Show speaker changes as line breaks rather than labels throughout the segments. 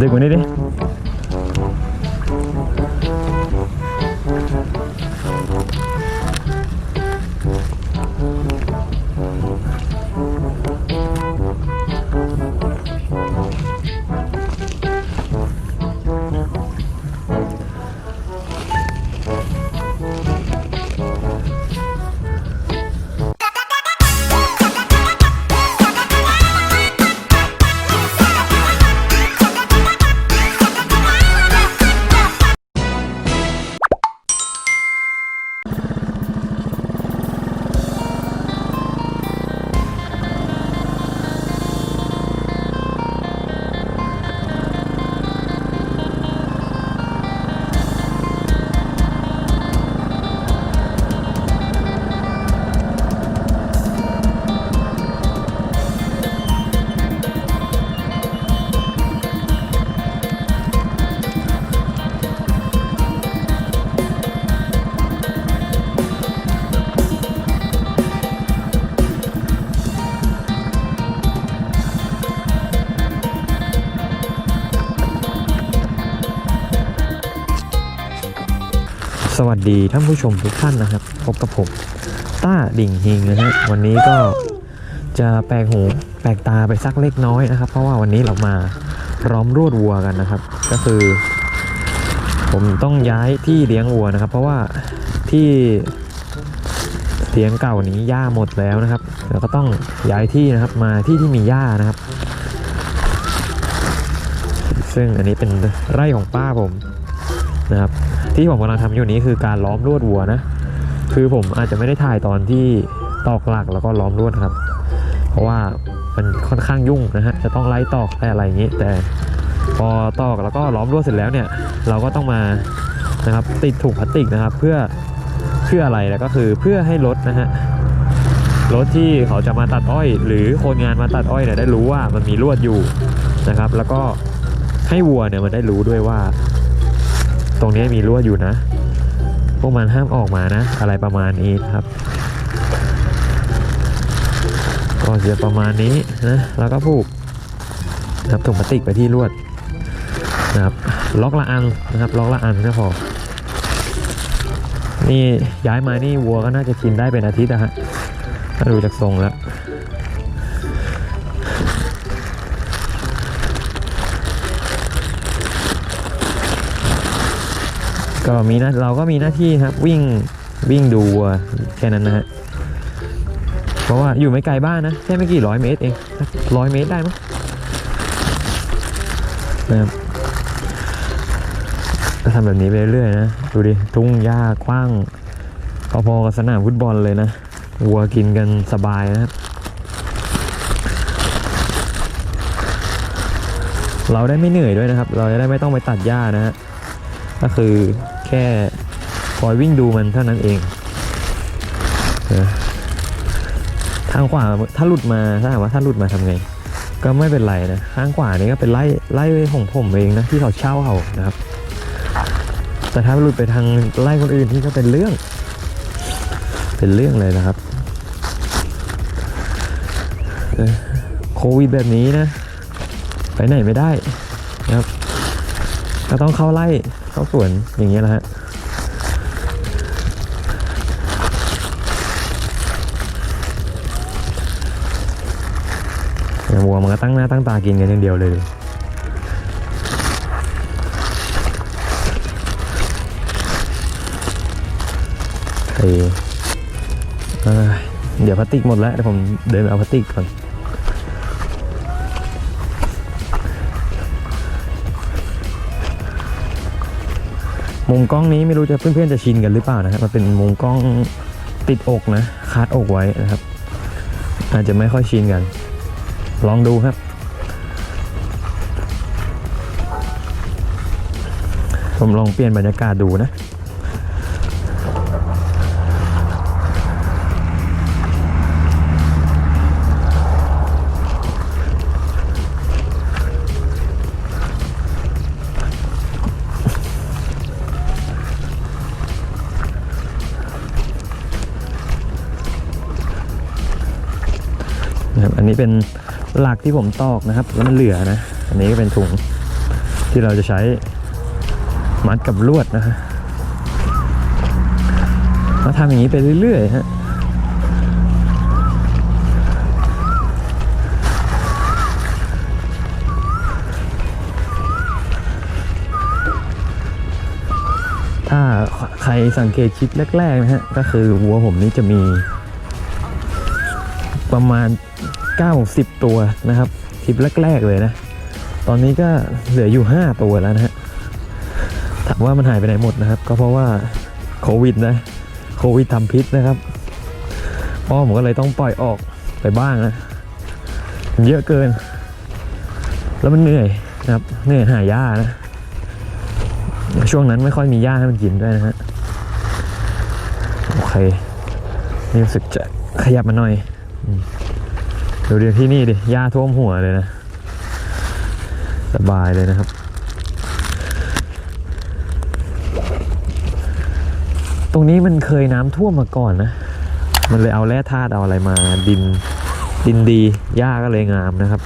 ดึกกว่ สวัสดีท่านผู้ชมทุกท่านนะครับ พบกับผมต้าดิ่งเฮงนะฮะวันนี้ก็จะแปลกหูแปลกตาไปสักเล็กน้อยนะครับ เพราะว่าวันนี้เรามาร้อมรวดวัวกันนะครับ ก็คือ ผมต้องย้ายที่เลี้ยงวัวนะครับ เพราะว่าที่เลี้ยงเก่านี้หญ้าหมดแล้วนะครับแล้วก็ต้องย้ายที่นะครับมาที่ที่มีหญ้านะครับ ซึ่งอันนี้เป็นไร่ของป้าผมนะครับ ที่ผมกำลังทำอยู่นี้คือการล้อมลวดวัวนะ คือผมอาจจะไม่ได้ถ่ายตอนที่ตอกหลักแล้วก็ล้อมลวดครับ เพราะว่ามันค่อนข้างยุ่งนะฮะ จะต้องไล่ตอกไล่อะไรอย่างนี้ แต่พอตอกแล้วก็ล้อมลวดเสร็จแล้วเนี่ย เราก็ต้องมานะครับติดถุงพลาสติกนะครับ เพื่อเพื่ออะไรแล้วก็คือเพื่อให้รถนะฮะรถที่เขาจะมาตัดอ้อย หรือคนงานมาตัดอ้อยเนี่ยได้รู้ว่ามันมีลวดอยู่นะครับ แล้วก็ให้วัวเนี่ยมันได้รู้ด้วยว่า รงนี้มีลวดอยู่นะ พวกมันห้ามออกมานะ อะไรประมาณนี้ครับก็จะประมาณนี้นะแล้วก็ผูกนะครับถุงพลาสติกไปที่ลวดนะครับล็อกละอันนะครับล็อกละอันก็พอนี่ย้ายมานี่วัวก็น่าจะกินได้เป็นอาทิตย์นะฮะถ้าดูจากทรงแล้ว ก็มีน้าเราก็มีหน้าที่ครับวิ่งวิ่งดูวัวแค่นั้นนะฮะเพราะว่าอยู่ไม่ไกลบ้านนะแค่ไม่กี่ร้อยเมตรเองร้อยเมตรได้มั้งนะครับก็ทำแบบนี้ไปเรื่อยๆนะดูดิทุ่งหญ้ากว้างพอๆกับสนามฟุตบอลเลยนะวัวกินกันสบายนะครับเราได้ไม่เหนื่อยด้วยนะครับ เราจะได้ไม่ต้องไปตัดหญ้านะฮะ ก็คือแค่คอยวิ่งดูมันเท่านั้นเองเออทางขวาถ้าหลุดมาถ้าถามว่าถ้าหลุดมาทำไง ก็ไม่เป็นไรนะข้างขวานี่ก็เป็นไล่ไล่ของผมเองนะที่เขาเช่าเขานะครับ แต่ถ้าหลุดไปทางไล่คนอื่นที่ก็เป็นเรื่อง เป็นเรื่องเลยนะครับโควิดแบบนี้นะ ไปไหนไม่ได้นะครับ ก็ต้องเข้าไล่เข้าสวนอย่างเงี้ยแหละฮะอย่างวัวมันก็ตั้งหน้าตั้งตากินกันอย่างเดียวเลยโอเคเอ้ยเดี๋ยวพลาสติกหมดแล้วเดี๋ยวผมเดินไปเอาพลาสติกก่อน มุมกล้องนี้ไม่รู้จะเพื่อนๆจะชินกันหรือเปล่านะครับมันเป็นมุมกล้องติดอกนะคาดอกไว้นะครับ อาจจะไม่ค่อยชินกัน ลองดูครับ ผมลองเปลี่ยนบรรยากาศดูนะ นี้เป็นหลักที่ผมตอกนะครับ แล้วมันเหลือนะ อันนี้ก็เป็นถุงที่เราจะใช้มัดกับลวดนะฮะมาทำอย่างนี้ไปเรื่อยๆฮะถ้าใครสังเกตคลิปแรกๆนะฮะ ก็คือวัวผมนี่จะมีประมาณ 90 ตัวนะครับคลิปแรกๆเลยนะ ตอนนี้ก็เหลืออยู่ 5 ตัวแล้วนะฮะถามว่ามันหายไปไหนหมดนะครับ ก็เพราะว่าโควิดนะโควิดทำพิษนะครับพ่อผมก็เลยต้องปล่อยออกไปบ้างนะมันเยอะเกิน แล้วมันเหนื่อยนะครับเหนื่อยหาหญ้านะ ช่วงนั้นไม่ค่อยมีหญ้าให้มันกินด้วยนะฮะโอเคนี่รู้สึกจะขยับมาหน่อย อืมดูดิที่นี่ดิหญ้าท่วมหัวเลยนะ สบายเลยนะครับ ตรงนี้มันเคยน้ำท่วมมาก่อนนะ มันเลยเอาแร่ธาตุเอาอะไรมา ดินดินดีหญ้าก็เลยงามนะครับ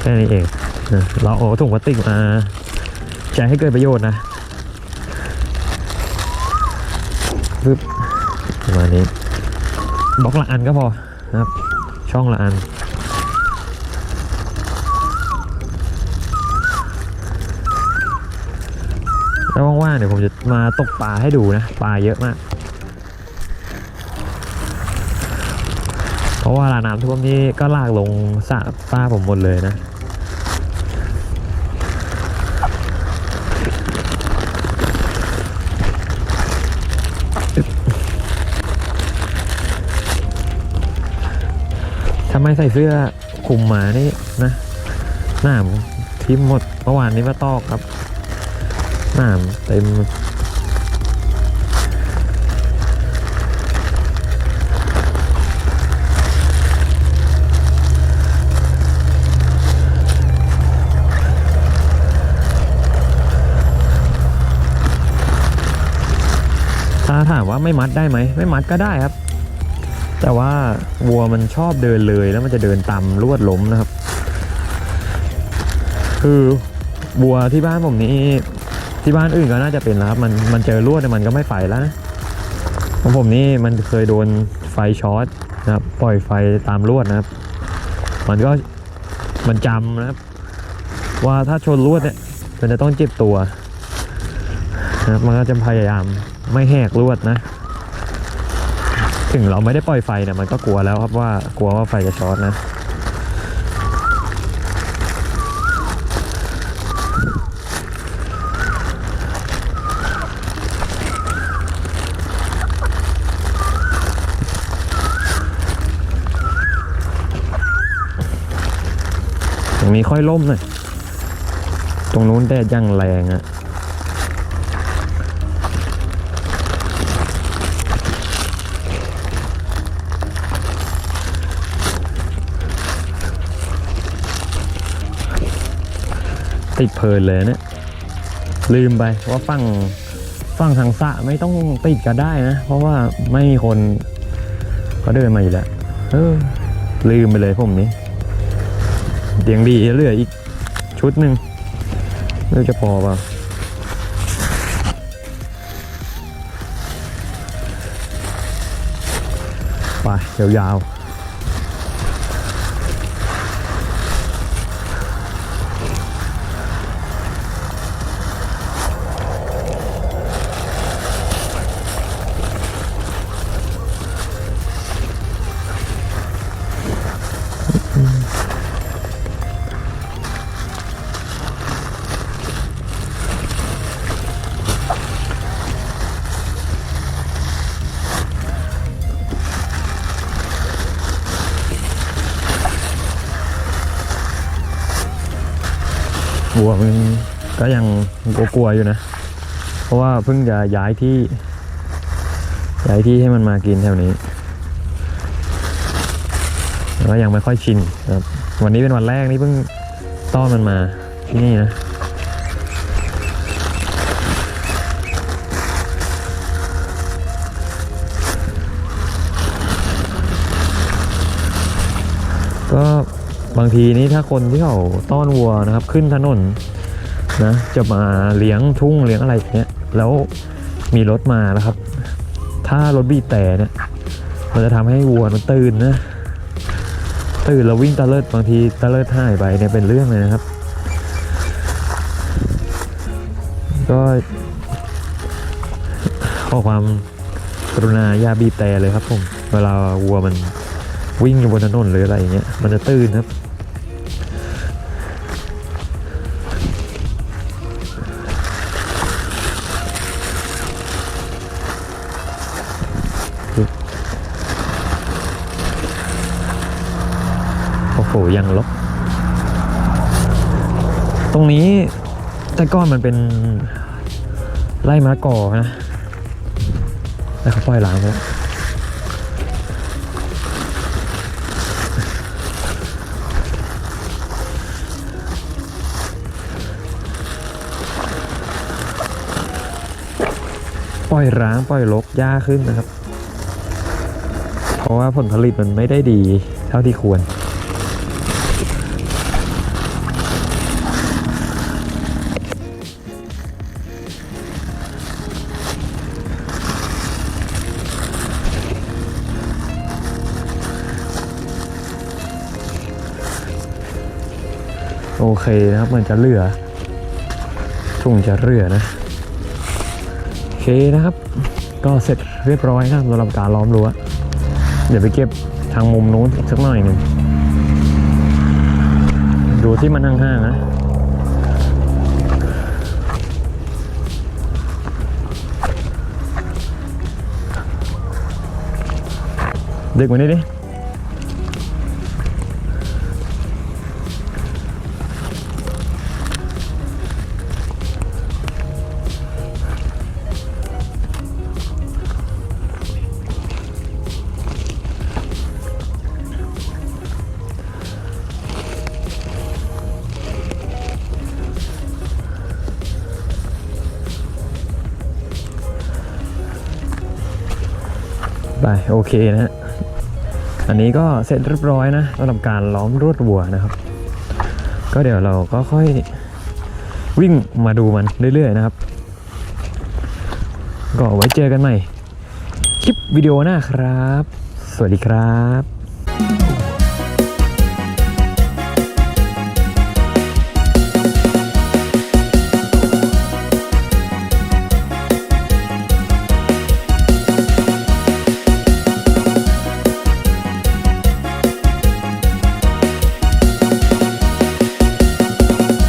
แค่นี้เอง เราเอาถุงพลาสติกมาใช้ให้เกิดประโยชน์นะปึ๊บประมาณนี้บล็อกละอันก็พอนะครับ ช่องละอันแล้วว่างๆเดี๋ยวผมจะมาตกปลาให้ดูนะปลาเยอะมาก เพราะว่าลาน้ำท่วมนี่ก็ลากลงสระป้าผมหมดเลยนะ ไม่ใส่เสื้อคลุมหมานี่นะหน้ามทิมหมดเมื่อวานนี้มาตอกครับหน้ามเต็มถ้าถามว่าไม่มัดได้ไหม ไม่มัดก็ได้ครับ แต่ว่าวัวมันชอบเดินเลยแล้วมันจะเดินตามลวดล้มนะครับ คือวัวที่บ้านผมนี้ที่บ้านอื่นก็น่าจะเป็นแล้วครับ มันมันเจอลวดเนี่ยมันก็ไม่ไฟแล้วนะของผมนี่มันเคยโดนไฟช็อตนะครับ ปล่อยไฟตามลวดนะครับ มันก็มันจำนะครับ ว่าถ้าชนลวดเนี่ยมันจะต้องเจ็บตัวนะครับมันก็จะพยายามไม่แหกลวดนะ ถึงเราไม่ได้ปล่อยไฟเนี่ยมันก็กลัวแล้วครับว่ากลัวว่าไฟจะช็อตนะตรงนี้ค่อยล่มหน่อย ตรงนู้นแดดยังแรงอะ ติดเพลินเลยเนี่ยลืมไปว่าฝั่งฝั่งทางสะไม่ต้องติดก็ได้นะ เพราะว่าไม่มีคนเขาเดินมาอยู่แล้วเออลืมไปเลยผมนี้เดียงดีเหลืออีกชุดหนึ่งไม่รู้จะพอเปล่าไปยาวๆ วมัก็ยังกลัวๆอยู่นะ เพราะว่าเพิ่งจะย้ายที่ ย้ายที่ให้มันมากินแถวนี้แล้วยังไม่ค่อยชินครับ วันนี้เป็นวันแรกนี่เพิ่งต้อนมันมาที่นี่นะก็ บางทีนี้ถ้าคนที่เขาต้อนวัวนะครับ ขึ้นถนนนะจะมาเลี้ยงทุ่งเลี้ยงอะไรอย่างเงี้ยแล้วมีรถมานะครับ ถ้ารถบีแต่เนี่ยมันจะทำให้วัวมันตื่นนะตื่นแล้ววิ่งตะเลิดบางทีตะเลิดหายไปเนี่ยเป็นเรื่องเลยนะครับ ก็ขอความกรุณาอย่าบีบแต่เลยครับผม เวลาวัวมันวิ่งอยู่บนถนนหรืออะไรอย่างเงี้ยมันจะตื่นครับ โอ้ยังลบ ตรงนี้แต่ก้อนมันเป็นไร่มะกอนะแต่เขาปล่อยล้างแล้วปล่อยร้างปล่อยรกหญ้าขึ้นนะครับ เพราะว่าผลผลิตมันไม่ได้ดีเท่าที่ควร โอเคนะครับเหมันจะเหลือทุ่งจะเหลือนะโอเคนะครับ ก็เสร็จเรียบร้อยนะครับสำหรับการล้อมรั้วเดี๋ยวไปเก็บทางมุมนู้นอีกสักหน่อยหนึ่งดูที่มันห่างๆนะดึกมานี่ดิ โอเคนะฮะอันนี้ก็เสร็จเรียบร้อยนะสำหรับการล้อมรวดวัวนะครับ ก็เดี๋ยวเราก็ค่อยวิ่งมาดูมันเรื่อยๆนะครับ ก็ไว้เจอกันใหม่ คลิปวิดีโอหน้าครับ สวัสดีครับ